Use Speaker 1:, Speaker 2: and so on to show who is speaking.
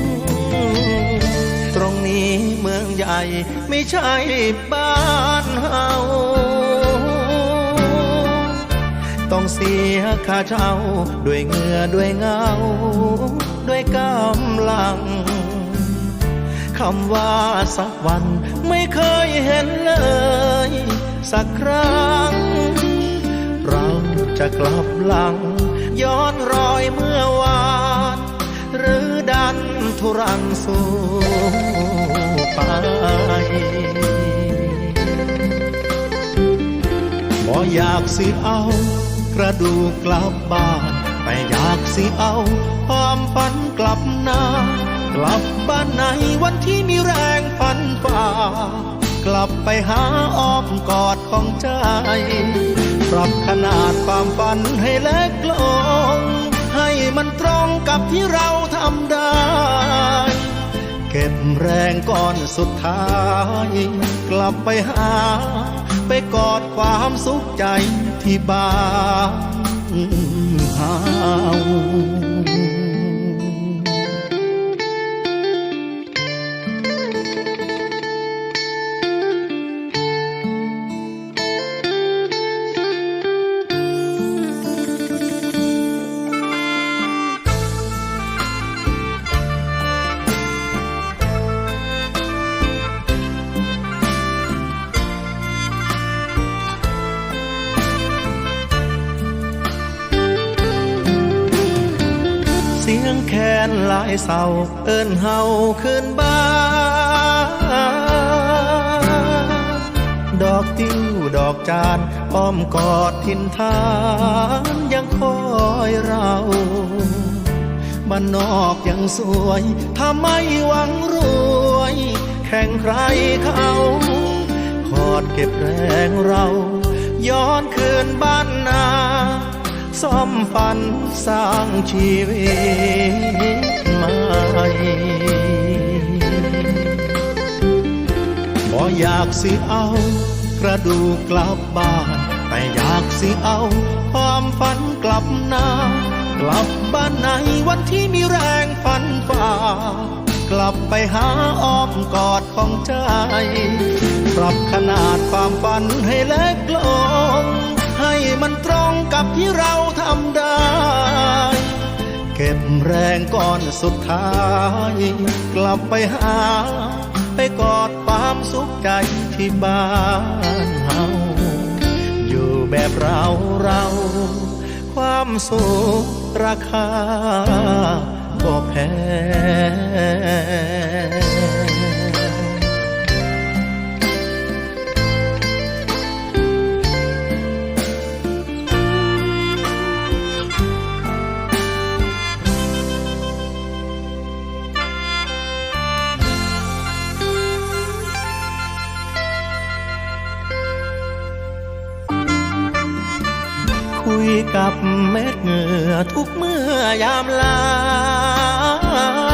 Speaker 1: ง ใหญ่ไม่ใช่บ้านเฮาต้องเสียค่าเช่าด้วยเงื่อด้วยเงา ด้วยกำลังคำว่าสักวันไม่เคยเห็นเลย สักครั้ง เราจะกลับหลัง ย้อนรอยเมื่อวาน ทุรังสู้ไปบ่อยากสิเอา กระดูกกลับบ้าน แต่อยากสิเอา ความฝันกลับหน้ากลับบ้านในวันที่มีแรงฝันฝ่ากลับไปหาอ้อมกอดของใจ ปรับขนาดความฝันให้เล็กลง มันตรงกับที่เราทำได้ เก็บแรงก่อนสุดท้าย กลับไปหา ไปกอดความสุขใจที่บ้านเฮา สียงแคนหลายเศร้าเอิ้นเฮาขึ้นบ้าน ดอกติ้วดอกจานอ้อมกอดทินทานยังคอยเราบ้านนอกยังสวยถ้าไม่หวังรวย แข่งใครเขาขอดเก็บแรงเรา ย้อนคืนบ้านนา ซ่อมฝันสร้างชีวิตใหม่บ่อยากสิเอากระดูกกลับบ้าน แต่อยากสิเอาความฝันกลับหน้ากลับบ้านในวันที่มีแรงฝันฝ่ากลับไปหาอ้อมกอดของใจ ปรับขนาดความฝันให้เล็กลง ให้มันตรงกับที่เรา แรงก่อนสุดท้าย กลับไปหา ไปกอดความสุขใจที่บ้านเฮาอยู่แบบเราเรา ความสุขราคาก็แพง กับเม็ดเหงื่อทุกเมื่อยามลา